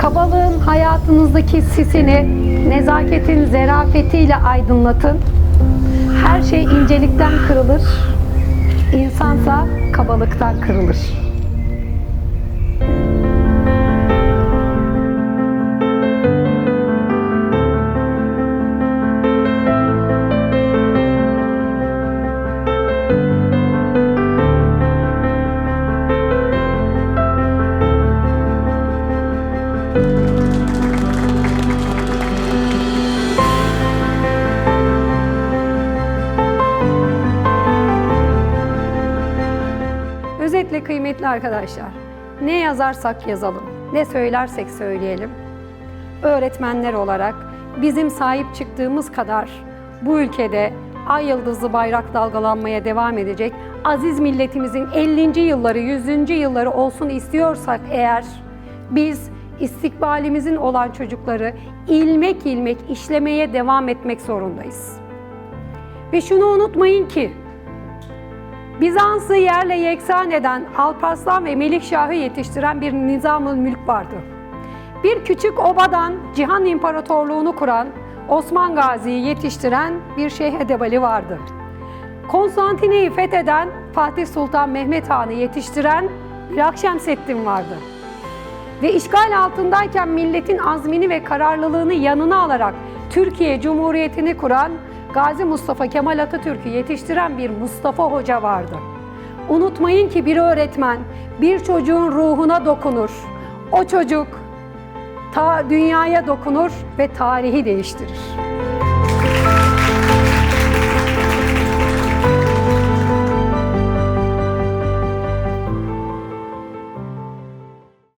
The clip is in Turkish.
Kabalığın hayatınızdaki sisini nezaketin zerafetiyle aydınlatın. Her şey incelikten kırılır. İnsansa kabalıktan kırılır. Özetle kıymetli arkadaşlar, ne yazarsak yazalım, ne söylersek söyleyelim. Öğretmenler olarak bizim sahip çıktığımız kadar bu ülkede ay yıldızlı bayrak dalgalanmaya devam edecek aziz milletimizin 50. yılları, 100. yılları olsun istiyorsak eğer biz istikbalimizin olan çocukları ilmek ilmek işlemeye devam etmek zorundayız. Ve şunu unutmayın ki Bizans'ı yerle yeksan eden Alparslan ve Melikşah'ı yetiştiren bir nizam mülk vardı. Bir küçük obadan Cihan İmparatorluğunu kuran Osman Gazi'yi yetiştiren bir Şeyh Edebali vardı. Konstantin'i fetheden Fatih Sultan Mehmet Han'ı yetiştiren bir Akşemseddin vardı. Ve işgal altındayken milletin azmini ve kararlılığını yanına alarak Türkiye Cumhuriyeti'ni kuran Gazi Mustafa Kemal Atatürk'ü yetiştiren bir Mustafa Hoca vardı. Unutmayın ki bir öğretmen bir çocuğun ruhuna dokunur. O çocuk ta dünyaya dokunur ve tarihi değiştirir.